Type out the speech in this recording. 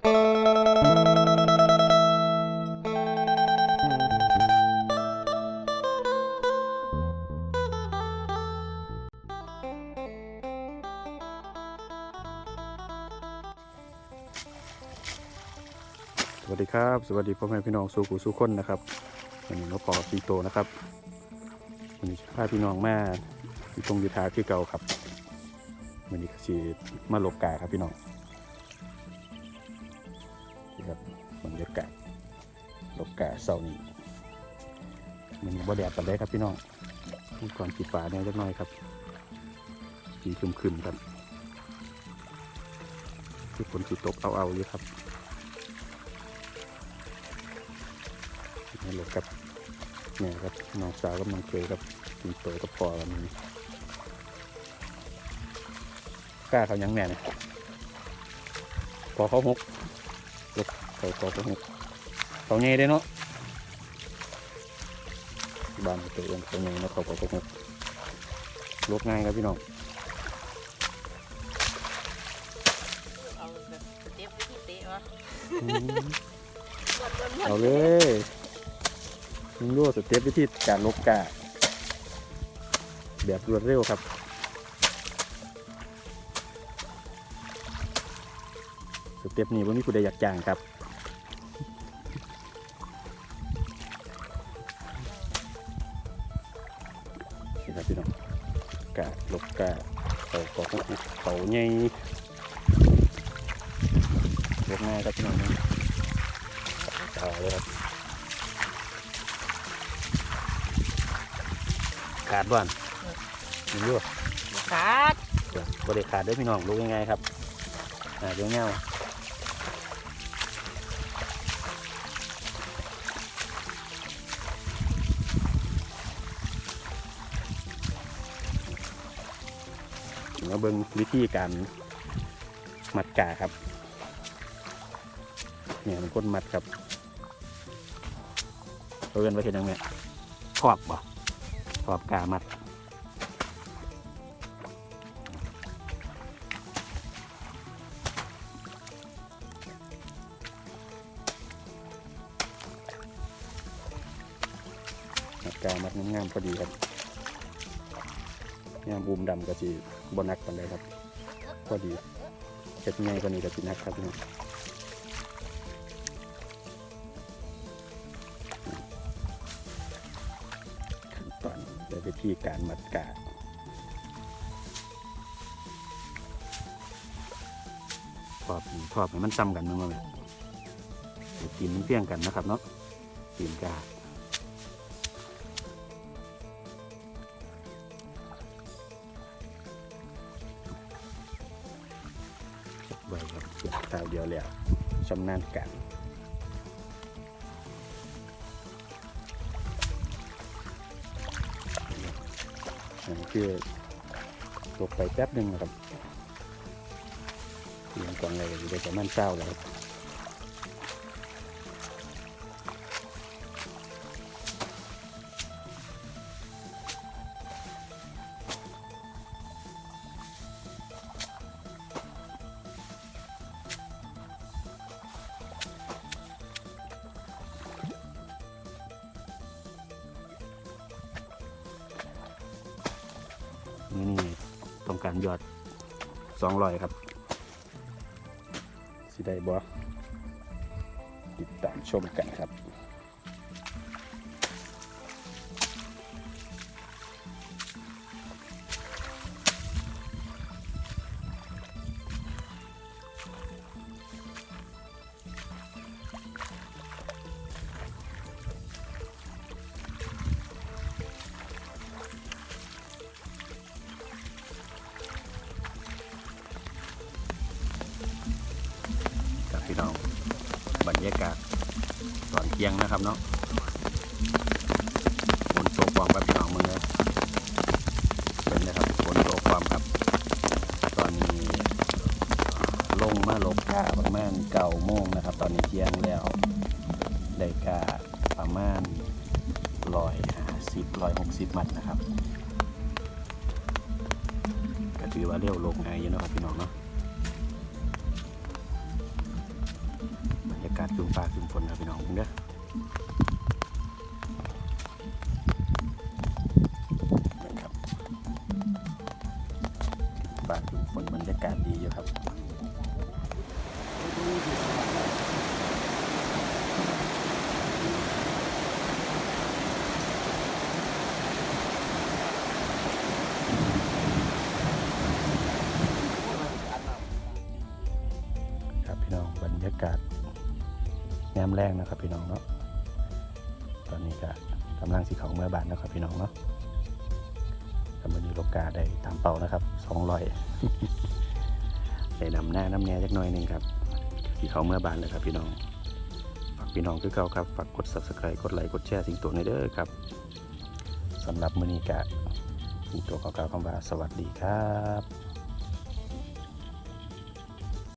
สวัสดีครับ สวัสดีพ่อแม่พี่น้องสู่กูสู่คนนะครับวันนี้มาพอปีโตนะครับวันนี้พาพี่น้องมาที่ตรงยุทธาที่เก่าครับวันนี้ก็สีมาหลบกาครับพี่น้อง รยากาศหลกาเสาร์นี้มันบ่แดดปันได้ครับพี่น้องมีก่อนสีฟ้าเนี่ยเล็กน้อยครับสีคึมขึ้นครับที่ฝนสีตกเอาๆอยู่ครับนี่เลยครับเนี่ยครับน้องสาวกับน้องเคยครับกินโตกับพอกันนี่กล้าเขายังแน่เนี่ยพอเขาหกลก เขาเขาเขาหกเขาเงยได้เนาะบ้านตัวเองเขาเงยเนาะเขาเขาเขาหกลูกง่ายครับพี่น้องเอาแบบเต็ปวิธีเตะวะอืมกดจนหมเอาเลยมึงรู้สเต็ปวิธีการลบกาแบบรวดเร็วครับสเต็ปนี้ว่ามีผู้ใดอยากจ้างครับ กาเขาเขาเขาใหญ่ลบง่ายครับพี่น้องนะเอาเลยครับขาดบ้านมีอยู่ขาดบริขาดเด้วยพี่น้องรู้ยังไงครับอ่าเดี๋ยวเงา มาเบิ่งวิธีการมัดกาครับเนี่ยมันคนมัดครับเราเรียนไว้เห็นยังไงขอบบ่ขอบกามัดมัดกามัดงามๆพอดีครับ งามบูมดำก็จีบนักกันเลยครับพอดีเจ็ดง่ายกว่านี้ก็จีนักครับพี่ขั้นตอนและวิธีการมัดกาทอดทอดให้มันซ้ำกันมั้งมั้ยกินมันเพียงกันนะครับเนาะกินกา ไว้ครับเก็บข้าวเดียวแล้วชำนาญการอันนี้คือตกไปแป๊บหนึ่งนะครับเรียงกวางอะไรอยู่ได้ประมาณเช้าแล้วครับ ต้องการยอดสองร้อยครับ สิได้บ่ติดตามชมกันครับ พี่น้องบรรยากาศตอนเที่ยงนะครับเนาะฝนตกความครับพี่น้องมึงเลยเป็นนะครับฝนตกความครับ ตอนนี้ลงมาลกกาประมาณเก้าโมงนะครับ ตอนนี้เที่ยงแล้วได้กาประมาณร้อยห้าสิบร้อยหกสิบมัดนะครับก็ถือว่าเร็วลงไงอยู่นะครับพี่น้องเนาะากาศครึ้มฟ้าครึ้มฝนครับพี่น้องเด้อนะครับฟ้าจุ่มฝนบรรยากาศดีอยู่ครับครับพี่น้องบรรยากาศ แง้มแรงนะครับพี่น้องเนาะตอนนี้ก็กำลังสีเขาเมื่อบานนะครับพี่น้องเนาะกำลังมีโลกาได้ตามเป่านะครับสองร้อยได้นำหน้าน้ำแน่จักหน่อยหนึ่งครับสีเขาเมื่อบานเลยครับพี่น้องฝากพี่น้องคือเก่าครับฝากกด subscribe กดไลค์กดแชร์สิ่งตัวในเด้อครับสำหรับมือนี้กะสิ่งตัวเก่าๆคำว่าสวัสดีครับ